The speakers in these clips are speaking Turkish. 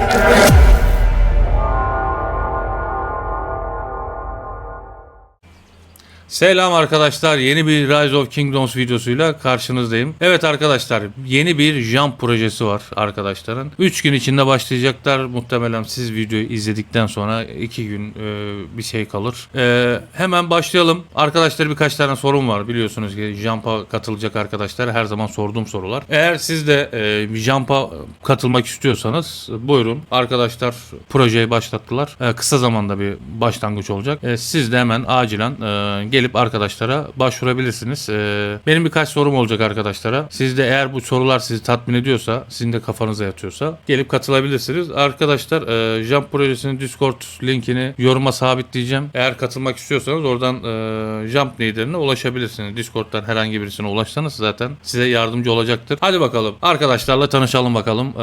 Yeah. Selam arkadaşlar. Yeni bir Rise of Kingdoms videosuyla karşınızdayım. Evet arkadaşlar, yeni bir jump projesi var arkadaşların. 3 gün içinde başlayacaklar. Muhtemelen siz videoyu izledikten sonra 2 gün e, bir şey kalır. E, hemen başlayalım. Arkadaşlar birkaç tane sorum var. Biliyorsunuz ki jump'a katılacak arkadaşlar her zaman sorduğum sorular. Eğer siz de e, jump'a katılmak istiyorsanız buyurun. Arkadaşlar projeyi başlattılar. E, kısa zamanda bir başlangıç olacak. E, siz de hemen acilen e, gelip arkadaşlara başvurabilirsiniz. E, benim birkaç sorum olacak arkadaşlara. Siz de eğer bu sorular sizi tatmin ediyorsa, sizin de kafanıza yatıyorsa gelip katılabilirsiniz. Arkadaşlar e, Jump projesinin Discord linkini yoruma sabitleyeceğim. Eğer katılmak istiyorsanız oradan e, Jump liderine ulaşabilirsiniz. Discord'dan herhangi birisine ulaşsanız zaten size yardımcı olacaktır. Hadi bakalım. Arkadaşlarla tanışalım bakalım. E,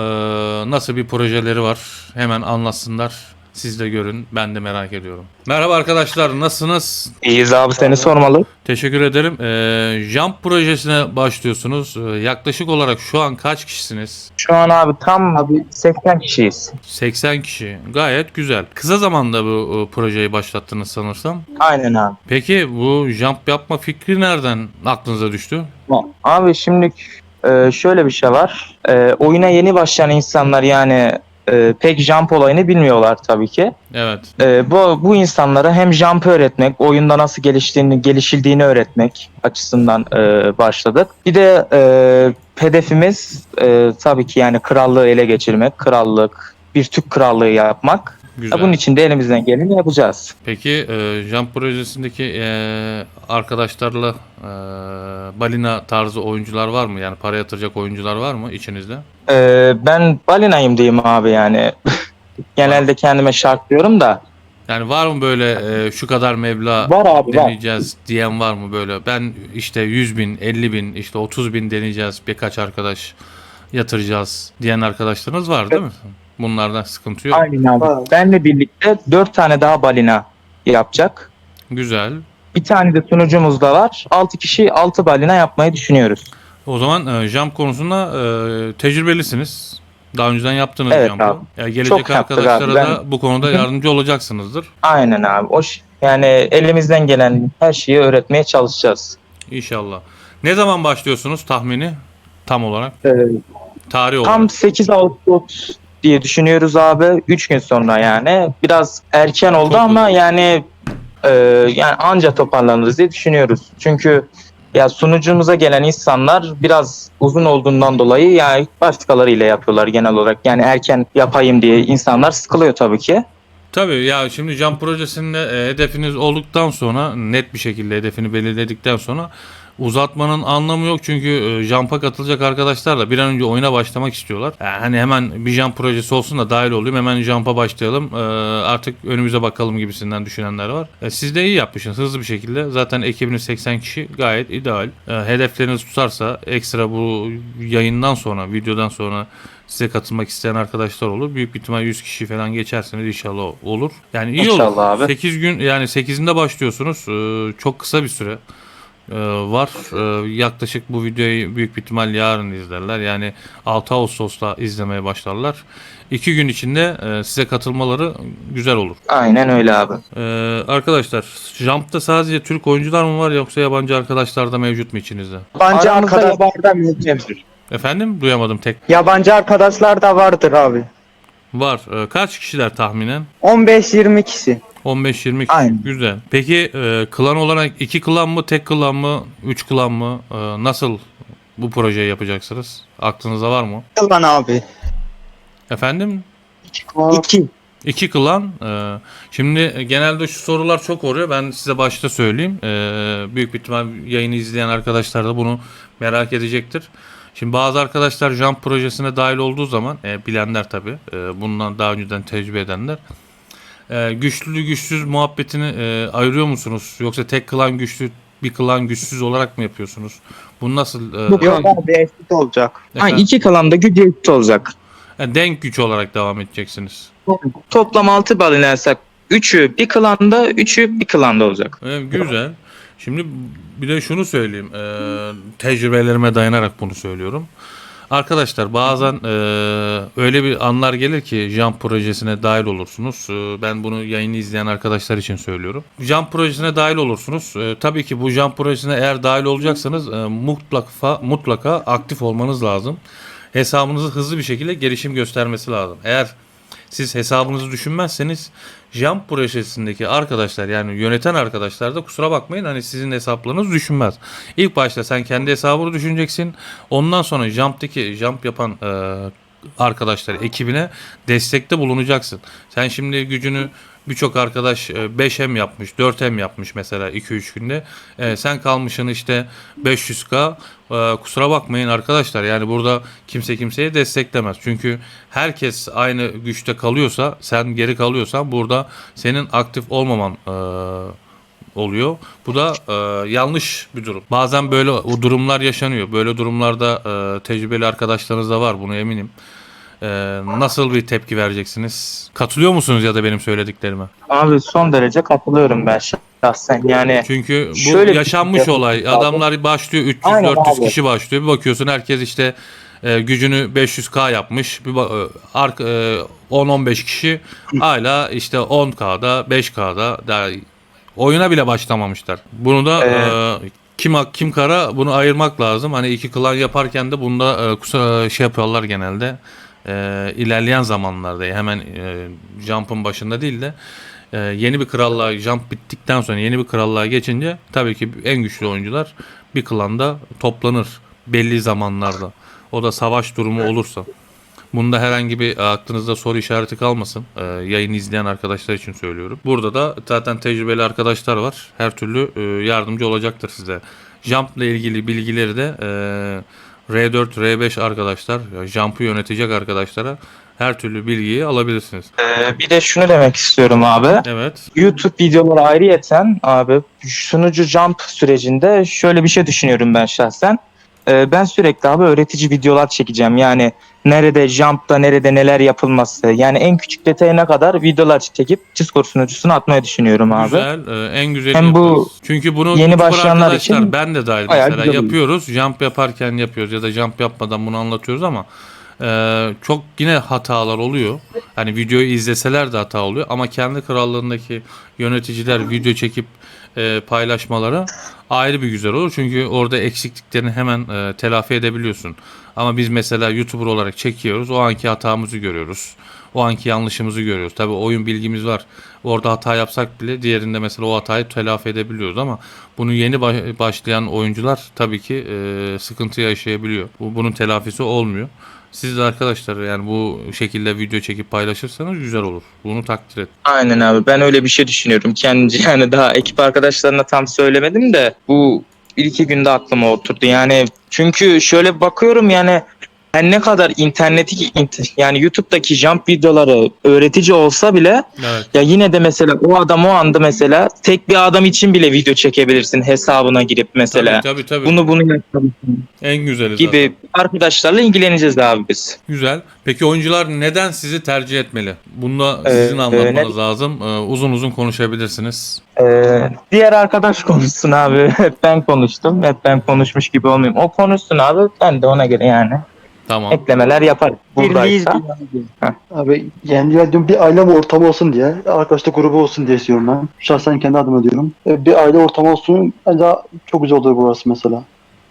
nasıl bir projeleri var? Hemen anlatsınlar. Siz de görün. Ben de merak ediyorum. Merhaba arkadaşlar. Nasılsınız? İyiyiz abi seni sormalı. Teşekkür ederim. Ee, Jump projesine başlıyorsunuz. Ee, yaklaşık olarak şu an kaç kişisiniz? Şu an abi tam abi 80 kişiyiz. 80 kişi. Gayet güzel. Kısa zamanda bu e, projeyi başlattınız sanırsam. Aynen abi. Peki bu jump yapma fikri nereden aklınıza düştü? Abi şimdi e, şöyle bir şey var. E, oyuna yeni başlayan insanlar yani e, pek jump olayını bilmiyorlar tabii ki. Evet. E, bu bu insanlara hem jump öğretmek, oyunda nasıl geliştiğini, gelişildiğini öğretmek açısından e, başladık. Bir de e, hedefimiz e, tabii ki yani krallığı ele geçirmek, krallık, bir Türk krallığı yapmak. Güzel. Bunun için de elimizden geleni yapacağız. Peki e, Jump projesindeki e, arkadaşlarla e, balina tarzı oyuncular var mı? Yani para yatıracak oyuncular var mı içinizde? Ee, ben balinayım diyeyim abi yani. Genelde kendime şartlıyorum da. Yani var mı böyle e, şu kadar meblağ Var abi var. deneyeceğiz diyen var mı böyle? Ben işte 100 bin, 50 bin, işte 30 bin deneyeceğiz birkaç arkadaş yatıracağız diyen arkadaşlarınız var değil mi? Bunlardan sıkıntı yok. Aynen abi. Benle birlikte dört tane daha balina yapacak. Güzel. Bir tane de sunucumuz da var. 6 kişi 6 balina yapmayı düşünüyoruz. O zaman e, jump konusunda e, tecrübelisiniz. Daha önceden yaptınız Evet jump'ı. abi. E, gelecek Çok arkadaşlara abi. da bu konuda yardımcı olacaksınızdır. Aynen abi. O yani elimizden gelen her şeyi öğretmeye çalışacağız. İnşallah. Ne zaman başlıyorsunuz tahmini? Tam olarak. Ee, Tarih olarak. tam 8 Ağustos diye düşünüyoruz abi. 3 gün sonra yani. Biraz erken oldu Çok ama yani e, yani anca toparlanırız diye düşünüyoruz. Çünkü ya sunucumuza gelen insanlar biraz uzun olduğundan dolayı yani başkalarıyla yapıyorlar genel olarak. Yani erken yapayım diye insanlar sıkılıyor tabii ki. Tabii ya şimdi Jump projesinde e, hedefiniz olduktan sonra net bir şekilde hedefini belirledikten sonra uzatmanın anlamı yok çünkü e, Jump'a katılacak arkadaşlar da bir an önce oyuna başlamak istiyorlar. Yani hani hemen bir Jump projesi olsun da dahil olayım hemen Jump'a başlayalım e, artık önümüze bakalım gibisinden düşünenler var. E, siz de iyi yapmışsınız hızlı bir şekilde zaten ekibiniz 80 kişi gayet ideal. E, hedefleriniz tutarsa ekstra bu yayından sonra videodan sonra size katılmak isteyen arkadaşlar olur. Büyük bir ihtimal 100 kişi falan geçerseniz inşallah olur. Yani iyi İnşallah olur. abi. 8 gün yani 8'inde başlıyorsunuz. Ee, çok kısa bir süre ee, var. Ee, yaklaşık bu videoyu büyük bir ihtimal yarın izlerler. Yani 6 Ağustos'ta izlemeye başlarlar. 2 gün içinde e, size katılmaları güzel olur. Aynen öyle abi. Ee, arkadaşlar Jump'ta sadece Türk oyuncular mı var yoksa yabancı arkadaşlar da mevcut mu içinizde? Yabancı Aramızda arkadaşlar da mevcut. Efendim duyamadım tek. Yabancı arkadaşlar da vardır abi. Var. Ee, kaç kişiler tahminen? 15-20 kişi. 15-20 kişi. Aynen. Güzel. Peki e, klan olarak iki klan mı, tek klan mı, üç klan mı? E, nasıl bu projeyi yapacaksınız? Aklınızda var mı? Yılan abi. Efendim? 2. İki klan. E, şimdi genelde şu sorular çok oluyor. Ben size başta söyleyeyim. E, büyük bir ihtimal yayını izleyen arkadaşlar da bunu merak edecektir. Şimdi bazı arkadaşlar Jump projesine dahil olduğu zaman, e, bilenler tabii, e, bundan daha önceden tecrübe edenler, e, güçlü güçsüz muhabbetini e, ayırıyor musunuz? Yoksa tek klan güçlü, bir klan güçsüz olarak mı yapıyorsunuz? Bu nasıl? e, Yok Yok abi eşit olacak. Ha, efendim? iki kalanda gücü eşit olacak. Yani denk güç olarak devam edeceksiniz. Toplam 6 balina yapsak 3'ü bir klanda, 3'ü bir klanda olacak. Evet, güzel. Şimdi bir de şunu söyleyeyim. Ee, tecrübelerime dayanarak bunu söylüyorum. Arkadaşlar bazen e, öyle bir anlar gelir ki Jump projesine dahil olursunuz. E, ben bunu yayını izleyen arkadaşlar için söylüyorum. Jump projesine dahil olursunuz. E, tabii ki bu Jump projesine eğer dahil olacaksanız e, mutlaka mutlaka aktif olmanız lazım. Hesabınızı hızlı bir şekilde gelişim göstermesi lazım. Eğer siz hesabınızı düşünmezseniz Jump projesindeki arkadaşlar yani yöneten arkadaşlar da kusura bakmayın hani sizin hesaplarınız düşünmez. İlk başta sen kendi hesabını düşüneceksin. Ondan sonra Jump'taki Jump yapan e, arkadaşlar ekibine destekte bulunacaksın. Sen şimdi gücünü birçok arkadaş e, 5M yapmış, 4M yapmış mesela 2-3 günde. E, sen kalmışsın işte 500K. E, kusura bakmayın arkadaşlar yani burada kimse kimseye desteklemez. Çünkü herkes aynı güçte kalıyorsa, sen geri kalıyorsan burada senin aktif olmaman e, oluyor. Bu da e, yanlış bir durum. Bazen böyle o durumlar yaşanıyor. Böyle durumlarda e, tecrübeli arkadaşlarınız da var bunu eminim. E, nasıl bir tepki vereceksiniz? Katılıyor musunuz ya da benim söylediklerime? Abi son derece katılıyorum ben şahsen. Yani Çünkü bu Şöyle yaşanmış şey olay. Adamlar başlıyor 300 Aynen 400 abi. kişi başlıyor. Bir bakıyorsun herkes işte e, gücünü 500k yapmış. Bir e, ark- e, 10-15 kişi hala işte 10k'da, 5k'da daha oyuna bile başlamamışlar. Bunu da Evet. e, kim hak kim kara bunu ayırmak lazım. Hani iki klan yaparken de bunda e, kusa- şey yapıyorlar genelde. E, ilerleyen zamanlarda hemen e, jump'ın başında değil de e, yeni bir krallığa jump bittikten sonra yeni bir krallığa geçince tabii ki en güçlü oyuncular bir klanda toplanır belli zamanlarda. O da savaş durumu olursa. Bunda herhangi bir e, aklınızda soru işareti kalmasın. Ee, yayını izleyen arkadaşlar için söylüyorum. Burada da zaten tecrübeli arkadaşlar var. Her türlü e, yardımcı olacaktır size. Jump ile ilgili bilgileri de e, R4, R5 arkadaşlar, Jump'ı yönetecek arkadaşlara her türlü bilgiyi alabilirsiniz. e, bir de şunu demek istiyorum abi. Evet. YouTube videoları ayrıyeten abi sunucu jump sürecinde şöyle bir şey düşünüyorum ben şahsen. Ee, ben sürekli abi öğretici videolar çekeceğim. Yani nerede jump'ta nerede neler yapılması. Yani en küçük detayına kadar videolar çekip Discord sunucusuna atmayı düşünüyorum abi. Güzel. e, en güzeli Hem bu yaparız. Çünkü bunu yeni başlayanlar için ben de dahil mesela güzel yapıyoruz. Jump yaparken yapıyoruz ya da jump yapmadan bunu anlatıyoruz ama e, çok yine hatalar oluyor. Hani videoyu izleseler de hata oluyor ama kendi krallığındaki yöneticiler video çekip e, paylaşmaları ayrı bir güzel olur. Çünkü orada eksikliklerini hemen e, telafi edebiliyorsun. Ama biz mesela YouTuber olarak çekiyoruz. O anki hatamızı görüyoruz. O anki yanlışımızı görüyoruz. Tabii oyun bilgimiz var. Orada hata yapsak bile diğerinde mesela o hatayı telafi edebiliyoruz ama bunu yeni ba- başlayan oyuncular tabii ki e, sıkıntı yaşayabiliyor. Bu bunun telafisi olmuyor. Siz de arkadaşlar yani bu şekilde video çekip paylaşırsanız güzel olur. Bunu takdir et. Aynen abi ben öyle bir şey düşünüyorum. Kendince yani daha ekip arkadaşlarına tam söylemedim de bu bir iki günde aklıma oturdu. Yani çünkü şöyle bakıyorum yani her ne kadar interneti int- yani YouTube'daki jump videoları öğretici olsa bile Evet. ya yine de mesela o adam o anda mesela tek bir adam için bile video çekebilirsin hesabına girip mesela. Tabii tabii tabii. Bunu bunu yapabilirsin en güzeli zaten. gibi arkadaşlarla ilgileneceğiz abi biz. Güzel. Peki oyuncular neden sizi tercih etmeli? Bunu Ee, sizin anlatmanız e, lazım. Ee, uzun uzun konuşabilirsiniz. Ee, diğer arkadaş konuşsun abi. Hep ben konuştum. Hep ben konuşmuş gibi olmayayım. O konuşsun abi. Ben de ona göre yani Tamam. eklemeler. Birliğiz Buradaysa. Abi yani diyorum bir aile ortamı olsun diye, arkadaşlık grubu olsun diye istiyorum ben. Şahsen kendi adıma diyorum. E, Bir aile ortamı olsun, bence çok güzel olur burası mesela.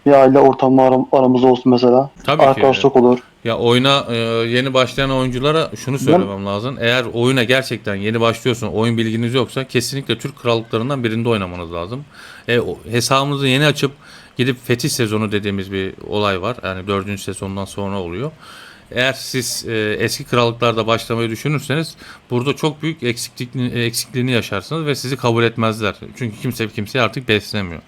Bir aile ortamı aram, aramızda olsun mesela. Tabii ki. Arkadaşlık olur. Ya oyuna e, yeni başlayan oyunculara şunu söylemem lazım. Eğer oyuna gerçekten yeni başlıyorsun, oyun bilginiz yoksa kesinlikle Türk krallıklarından birinde oynamanız lazım. E, o- hesabınızı yeni açıp gidip fetih sezonu dediğimiz bir olay var. Yani dördüncü sezondan sonra oluyor. Eğer siz e, eski krallıklarda başlamayı düşünürseniz burada çok büyük eksiklik, eksikliğini yaşarsınız ve sizi kabul etmezler. Çünkü kimse kimseyi artık beslemiyor.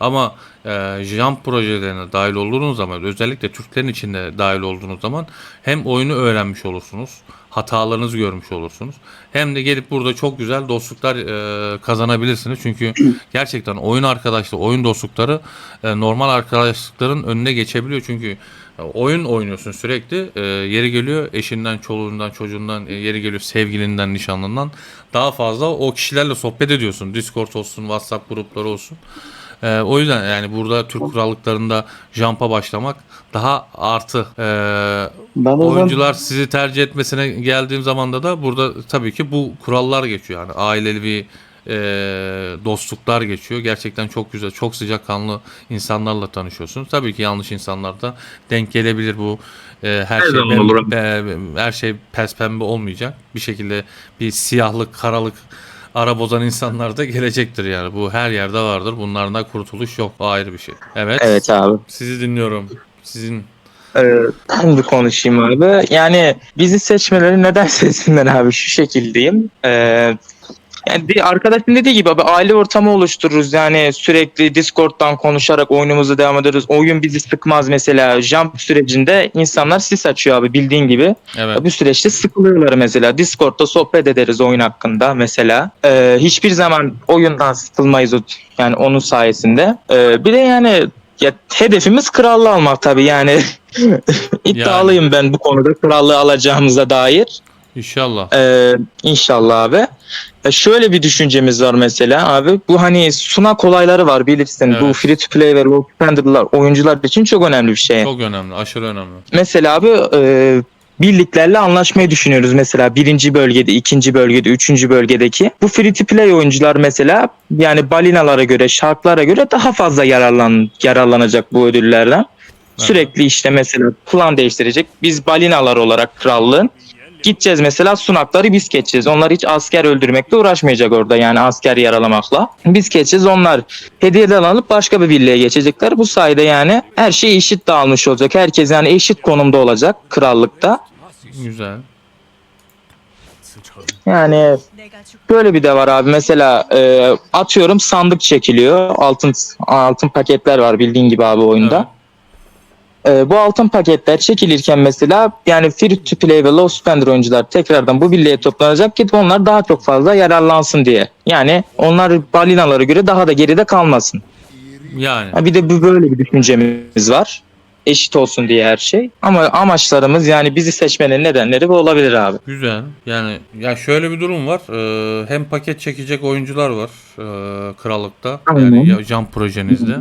Ama e, jump projelerine dahil olduğunuz zaman özellikle Türklerin içinde dahil olduğunuz zaman hem oyunu öğrenmiş olursunuz, hatalarınızı görmüş olursunuz. Hem de gelip burada çok güzel dostluklar e, kazanabilirsiniz. Çünkü gerçekten oyun arkadaşlığı, oyun dostlukları e, normal arkadaşlıkların önüne geçebiliyor. Çünkü e, oyun oynuyorsun sürekli. E, yeri geliyor eşinden, çoluğundan, çocuğundan, e, yeri geliyor sevgilinden, nişanlından. Daha fazla o kişilerle sohbet ediyorsun. Discord olsun, WhatsApp grupları olsun. Ee, o yüzden yani burada Türk kurallıklarında jumpa başlamak daha artı. Ee, Ben oyuncular sizi tercih etmesine geldiğim zamanda da burada tabii ki bu kurallar geçiyor. Yani ailevi e, dostluklar geçiyor. Gerçekten çok güzel, çok sıcakkanlı insanlarla tanışıyorsunuz. Tabii ki yanlış insanlar da denk gelebilir bu. e, her, şey zaman pem- olur. e, her şey pes pembe olmayacak. Bir şekilde bir siyahlık, karalık ara bozan insanlar da gelecektir yani. Bu her yerde vardır. Bunlardan kurtuluş yok. O ayrı bir şey. Evet. Evet abi. Sizi dinliyorum. Sizin ben bir konuşayım abi. Yani bizi seçmeleri neden seçsinler abi şu şekildeyim. Ee, yani bir arkadaşın dediği gibi abi aile ortamı oluştururuz. Yani sürekli Discord'dan konuşarak oyunumuzu devam ederiz. Oyun bizi sıkmaz mesela. Jump sürecinde insanlar sis açıyor abi bildiğin gibi. evet. Bu süreçte sıkılıyorlar mesela. Discord'da sohbet ederiz oyun hakkında mesela. Ee, hiçbir zaman oyundan sıkılmayız yani onun sayesinde. Ee, bir de yani ya hedefimiz krallığı almak tabii yani. İddialıyım ben bu konuda krallığı alacağımıza dair. İnşallah. Ee, inşallah abi. Ya şöyle bir düşüncemiz var mesela abi. Bu hani sunak olayları var bilirsin. Evet. Bu free to play ve low spender'lar oyuncular için çok önemli bir şey. Çok önemli. Aşırı önemli. Mesela abi e, birliklerle anlaşmayı düşünüyoruz mesela birinci bölgede, ikinci bölgede, üçüncü bölgedeki. Bu free to play oyuncular mesela yani balinalara göre, şarklara göre daha fazla yararlan yararlanacak bu ödüllerden. Sürekli işte mesela klan değiştirecek. Biz balinalar olarak krallığın gideceğiz mesela sunakları biz geçeceğiz. Onlar hiç asker öldürmekle uğraşmayacak orada yani asker yaralamakla. Biz geçeceğiz onlar hediyeler alıp başka bir birliğe geçecekler. Bu sayede yani her şey eşit dağılmış olacak. Herkes yani eşit konumda olacak krallıkta. Güzel. Yani böyle bir de var abi mesela e, atıyorum sandık çekiliyor. Altın altın paketler var bildiğin gibi abi oyunda. E, bu altın paketler çekilirken mesela yani free to play ve low spender oyuncular tekrardan bu birliğe toplanacak ki onlar daha çok fazla yararlansın diye. Yani onlar balinalara göre daha da geride kalmasın. Yani. Ha, bir de bu böyle bir düşüncemiz var. Eşit olsun diye her şey. Ama amaçlarımız yani bizi seçmenin nedenleri bu olabilir abi. Güzel. Yani ya şöyle bir durum var. Ee, hem paket çekecek oyuncular var ee, krallıkta. Aynen. Yani ya- jump projenizde.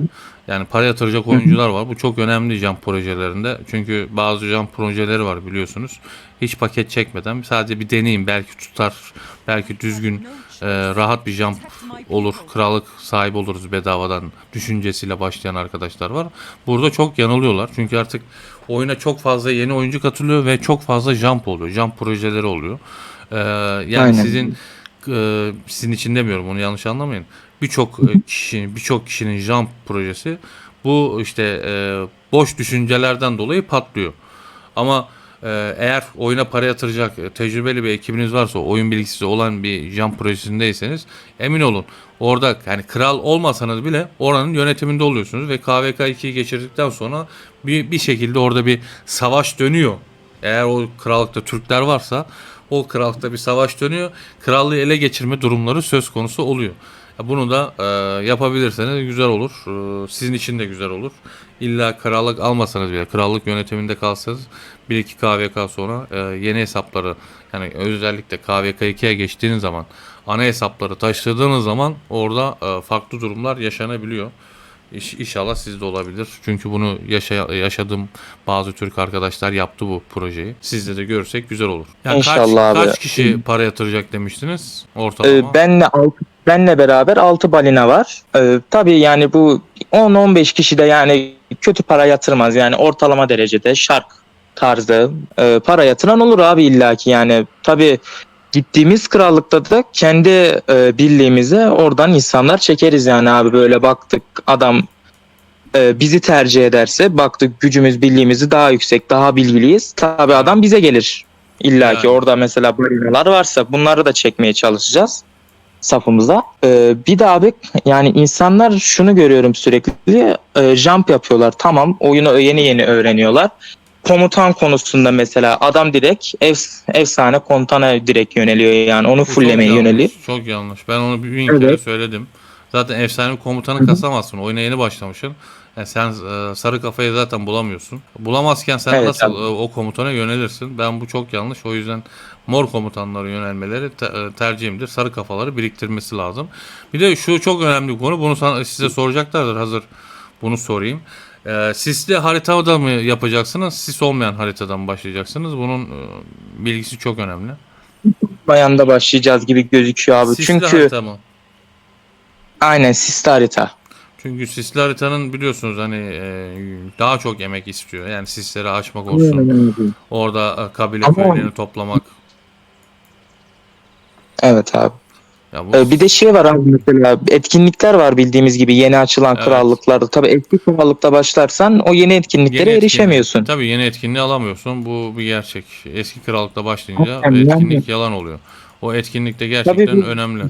Yani para yatıracak oyuncular var. Bu çok önemli jump projelerinde. Çünkü bazı jump projeleri var biliyorsunuz. Hiç paket çekmeden sadece bir deneyim belki tutar. Belki düzgün e, rahat bir jump olur. Krallık sahibi oluruz bedavadan düşüncesiyle başlayan arkadaşlar var. Burada çok yanılıyorlar. Çünkü artık oyuna çok fazla yeni oyuncu katılıyor ve çok fazla jump oluyor. Jump projeleri oluyor. Ee, yani Aynen. sizin e, sizin için demiyorum onu yanlış anlamayın. Birçok e, kişi birçok kişinin jump projesi bu işte e, boş düşüncelerden dolayı patlıyor. Ama e, eğer oyuna para yatıracak e, tecrübeli bir ekibiniz varsa, oyun bilgisi olan bir jump projesindeyseniz emin olun orada yani kral olmasanız bile oranın yönetiminde oluyorsunuz ve KVK 2'yi geçirdikten sonra bir, bir şekilde orada bir savaş dönüyor. Eğer o krallıkta Türkler varsa o krallıkta bir savaş dönüyor. Krallığı ele geçirme durumları söz konusu oluyor. Ya Bunu da e, yapabilirseniz güzel olur. E, sizin için de güzel olur. İlla krallık almasanız bile, krallık yönetiminde kalsanız 1-2 KVK sonra e, yeni hesapları yani özellikle KVK 2'ye geçtiğiniz zaman ana hesapları taşıdığınız zaman orada e, farklı durumlar yaşanabiliyor. İş, inşallah sizde olabilir. Çünkü bunu yaşa, yaşadığım bazı Türk arkadaşlar yaptı bu projeyi. Sizde de görürsek güzel olur. Yani İnşallah kaç, abi. kaç kişi para yatıracak demiştiniz ortalama? Ee, benle altı benle beraber 6 balina var. Ee, tabii yani bu 10-15 kişi de yani kötü para yatırmaz. Yani ortalama derecede şark tarzı e, para yatıran olur abi illaki yani. Tabii gittiğimiz krallıkta da kendi e, birliğimize oradan insanlar çekeriz yani abi böyle baktık adam e, bizi tercih ederse baktık gücümüz birliğimizi daha yüksek daha bilgiliyiz. Tabii adam bize gelir. İlla ki Yani. orada mesela balinalar varsa bunları da çekmeye çalışacağız safımıza. Ee, bir de abi yani insanlar şunu görüyorum sürekli e, jump yapıyorlar. Tamam oyunu yeni yeni öğreniyorlar. Komutan konusunda mesela adam direkt ev, efsane komutana direkt yöneliyor yani onu çok fullemeye yanlış, yöneliyor. Çok yanlış. Ben onu bin kere Evet. söyledim. Zaten efsane komutanı kasamazsın. Oyuna yeni başlamışsın. Yani sen e, sarı kafayı zaten bulamıyorsun. Bulamazken sen Evet, nasıl e, o komutana yönelirsin? Ben bu çok yanlış. O yüzden mor komutanlara yönelmeleri te- e, tercihimdir. Sarı kafaları biriktirmesi lazım. Bir de şu çok önemli bir konu. Bunu sana, size soracaklardır. Hazır bunu sorayım. E, sisli haritada mı yapacaksınız? Sis olmayan haritadan başlayacaksınız? Bunun e, bilgisi çok önemli. Bayanda başlayacağız gibi gözüküyor abi. Sisli Çünkü harita mı? aynen sisli harita. Çünkü sisli haritanın biliyorsunuz hani e, daha çok emek istiyor. Yani sisleri açmak olsun. Orada e, kabile Ama- köylerini toplamak. Evet abi. Ya bu Ee, bir de şey var abi mesela etkinlikler var bildiğimiz gibi yeni açılan Evet. krallıklarda. Tabii eski krallıkta başlarsan o yeni etkinliklere yeni erişemiyorsun. etkinlik- Tabii yeni etkinliği alamıyorsun. Bu bir gerçek. Eski krallıkta başlayınca Hakikaten etkinlik yalan oluyor. O etkinlik de gerçekten Tabii bu- önemli.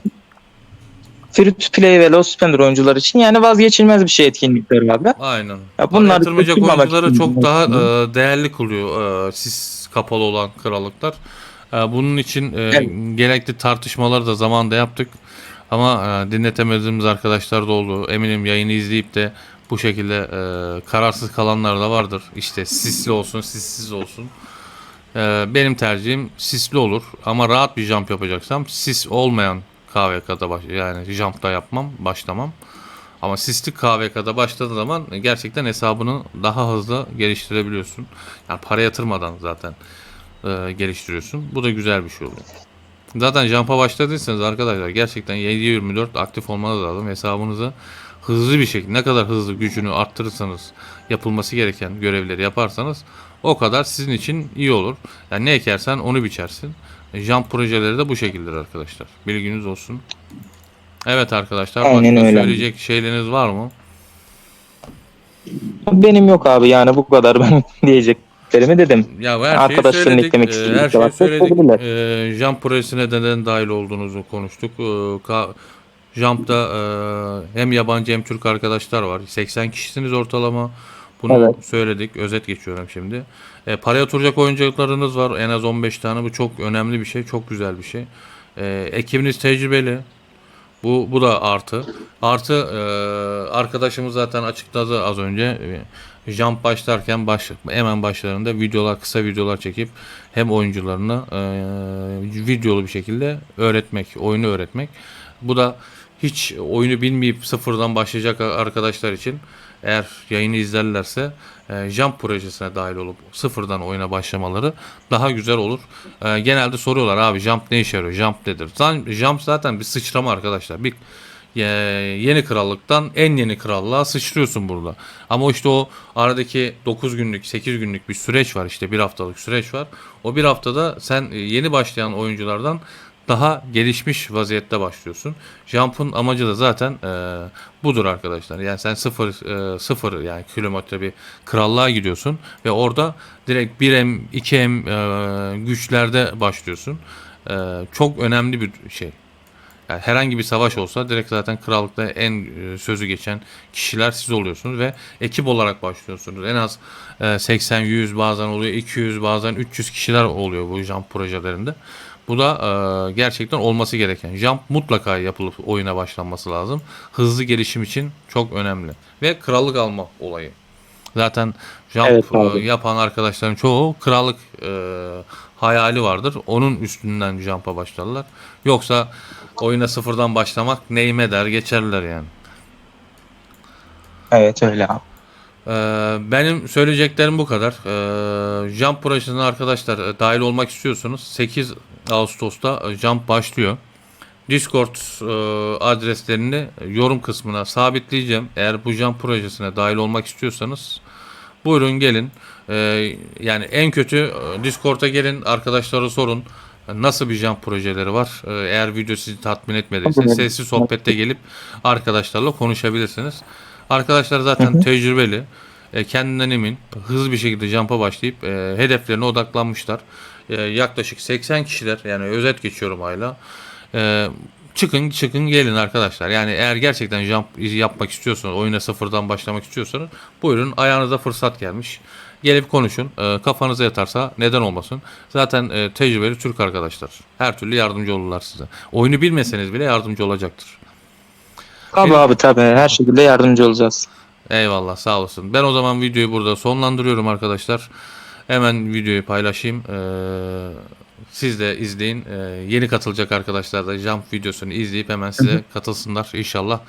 Free to play ve low spender oyuncular için yani vazgeçilmez bir şey etkinlikler abi. Aynen. Ya bunlar yatırmayacak oyuncuları çok daha e, değerli kılıyor e, sis kapalı olan krallıklar. E, bunun için e, Evet. gerekli tartışmaları da zamanında yaptık. Ama e, dinletemediğimiz arkadaşlar da oldu. Eminim yayını izleyip de bu şekilde e, kararsız kalanlar da vardır. İşte sisli olsun, sissiz olsun. E, benim tercihim sisli olur. Ama rahat bir jump yapacaksam sis olmayan KVK'da baş, yani jump'ta yapmam, başlamam. Ama sisli KVK'da başladığı zaman gerçekten hesabını daha hızlı geliştirebiliyorsun. Yani para yatırmadan zaten e, geliştiriyorsun. Bu da güzel bir şey oluyor. Zaten jump'a başladıysanız arkadaşlar gerçekten 7-24 aktif olmanız lazım. Hesabınızı hızlı bir şekilde ne kadar hızlı gücünü arttırırsanız yapılması gereken görevleri yaparsanız o kadar sizin için iyi olur. Yani ne ekersen onu biçersin. E, Jump projeleri de bu şekildedir arkadaşlar. Bilginiz olsun. Evet arkadaşlar Aynen başka öyle. söyleyecek şeyleriniz var mı? Benim yok abi yani bu kadar ben diyeceklerimi dedim. Ya her Arkadaşların söyledik. eklemek Ee, istediği her şey şeyi söyledik. Ee, Jump projesine neden dahil olduğunuzu konuştuk. Ka- Jump'ta e, hem yabancı hem Türk arkadaşlar var. 80 kişisiniz ortalama. Bunu Evet. söyledik. Özet geçiyorum şimdi. E, paraya oturacak oyuncularınız var. En az 15 tane. Bu çok önemli bir şey. Çok güzel bir şey. E, ekibiniz tecrübeli. Bu bu da artı. Artı e, arkadaşımız zaten açıkladı az önce. E, Jump başlarken baş, hemen başlarında videolar kısa videolar çekip hem oyuncularına e, videolu bir şekilde öğretmek, oyunu öğretmek. Bu da hiç oyunu bilmeyip sıfırdan başlayacak arkadaşlar için eğer yayını izlerlerse e, Jump projesine dahil olup sıfırdan oyuna başlamaları daha güzel olur. E, genelde soruyorlar abi Jump ne işe yarıyor? Jump nedir? Jump zaten bir sıçrama arkadaşlar. Bir e, yeni krallıktan en yeni krallığa sıçrıyorsun burada. Ama işte o aradaki 9 günlük 8 günlük bir süreç var işte bir haftalık süreç var. O bir haftada sen e, yeni başlayan oyunculardan daha gelişmiş vaziyette başlıyorsun. Jump'ın amacı da zaten e, budur arkadaşlar. Yani sen sıfır e, sıfır yani kilometre bir krallığa gidiyorsun ve orada direkt 1M 2M e, güçlerde başlıyorsun. E, çok önemli bir şey. Yani herhangi bir savaş olsa direkt zaten krallıkta en e, sözü geçen kişiler siz oluyorsunuz ve ekip olarak başlıyorsunuz. En az e, 80 100 bazen oluyor 200 bazen 300 kişiler oluyor bu jump projelerinde. Bu da e, gerçekten olması gereken. Jump mutlaka yapılıp oyuna başlanması lazım. Hızlı gelişim için çok önemli. Ve krallık alma olayı. Zaten jump Evet, e, yapan arkadaşların çoğu krallık e, hayali vardır. Onun üstünden jump'a başlarlar. Yoksa oyuna sıfırdan başlamak neyime der geçerler yani. Evet öyle abi. Ee, benim söyleyeceklerim bu kadar. Ee, Jump projesine arkadaşlar e, dahil olmak istiyorsanız 8 Ağustos'ta e, Jump başlıyor. Discord e, adreslerini yorum kısmına sabitleyeceğim. Eğer bu Jump projesine dahil olmak istiyorsanız buyurun gelin. Ee, yani en kötü Discord'a gelin arkadaşlara sorun. Nasıl bir jump projeleri var? Eğer video sizi tatmin etmediyse sesli sohbette gelip arkadaşlarla konuşabilirsiniz. Arkadaşlar zaten tecrübeli, e, kendinden emin, hızlı bir şekilde jump'a başlayıp e, hedeflerine odaklanmışlar. E, yaklaşık 80 kişiler yani özet geçiyorum hala. E, çıkın çıkın gelin arkadaşlar. Yani eğer gerçekten jump yapmak istiyorsanız, oyuna sıfırdan başlamak istiyorsanız buyurun ayağınıza fırsat gelmiş. Gelip konuşun. E, kafanıza yatarsa neden olmasın. Zaten e, tecrübeli Türk arkadaşlar. Her türlü yardımcı olurlar size. Oyunu bilmeseniz bile yardımcı olacaktır. Tabii abi tabii her şekilde yardımcı olacağız. Eyvallah sağ olasın. Ben o zaman videoyu burada sonlandırıyorum arkadaşlar. Hemen videoyu paylaşayım. Ee, siz de izleyin. Ee, yeni katılacak arkadaşlar da jump videosunu izleyip hemen size katılsınlar inşallah.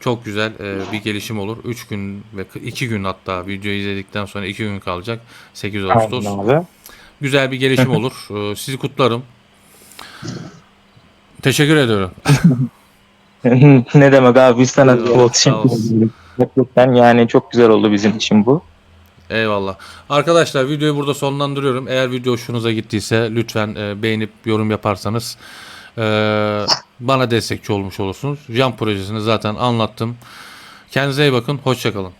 Çok güzel e, bir gelişim olur. 3 gün ve 2 gün hatta videoyu izledikten sonra 2 gün kalacak. 8 Ağustos. Abi. Güzel bir gelişim olur. Ee, sizi kutlarım. Teşekkür ediyorum. ne demek abi biz sana Eyvallah, sağ olasın. Gerçekten yani çok güzel oldu bizim için bu. Eyvallah. Arkadaşlar videoyu burada sonlandırıyorum. Eğer video hoşunuza gittiyse lütfen e, beğenip yorum yaparsanız e, bana destekçi olmuş olursunuz. Jump projesini zaten anlattım. Kendinize iyi bakın. Hoşçakalın.